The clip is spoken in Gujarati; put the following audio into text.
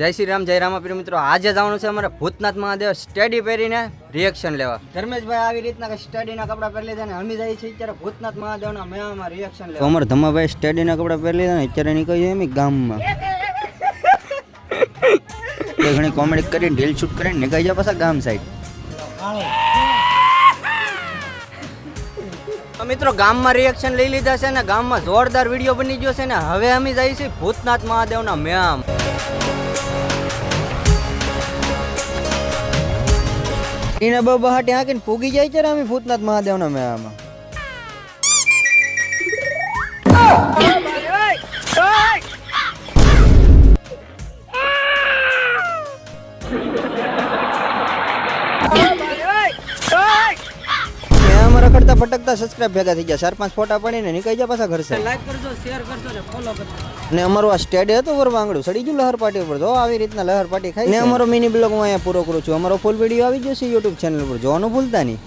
જય શ્રી રામ જય રામાપીર મિત્રો આજે જવાનું છે અમારે ભૂતનાથ મહાદેવ સ્ટડી પહેરીને રિએક્શન લેવા. ધર્મેશભાઈ આવી રીતના સ્ટડીના કપડાં પહેરી લીધા ને અમે જઈએ છીએ અત્યારે ભૂતનાથ મહાદેવના મેળામાં રિએક્શન લેવા. અમારે ધમાભાઈ સ્ટડીના કપડાં પહેરી લીધા ને અત્યારે નીકળી અમે ગામમાં. ઘણી કોમેડી કરીને ઢીલ છૂટ કરીને નીકળી જાય પાછા ગામ સાઈડ મિત્રો ગામમાં રિએક્શન લઈ લીધા છે ને ગામમાં જોરદાર વીડિયો બની ગયો છે ને હવે અમે જઈએ છીએ ભૂતનાથ મહાદેવના મેળામાં. એને બહુ બહાટી હાંકીને પૂગી જાય છે અમે ભૂતનાથ મહાદેવના મેળામાં. મેળામાં રખડતા ફટકતા સબસ્ક્રાઇબ ભેગા થઈ ગયા. ચાર પાંચ ફોટા પડીને નીકળી જાય પાછા ઘર છે લાઈક કરજો શેર કરજો ને ફોલો કરજો. ને અમારું આ સ્ટેડ હતું પર વાંગડું સડી ગયું લહર પાટી ઉપર. જો આવી રીતના લહર પાટી ખાઈ ને અમારો મિની બ્લોગ હું અહીંયા પૂરો કરું છું. અમારો ફૂલ વીડિયો આવી જશે યુટ્યુબ ચેનલ પર જોવાનું ભૂલતા નહીં.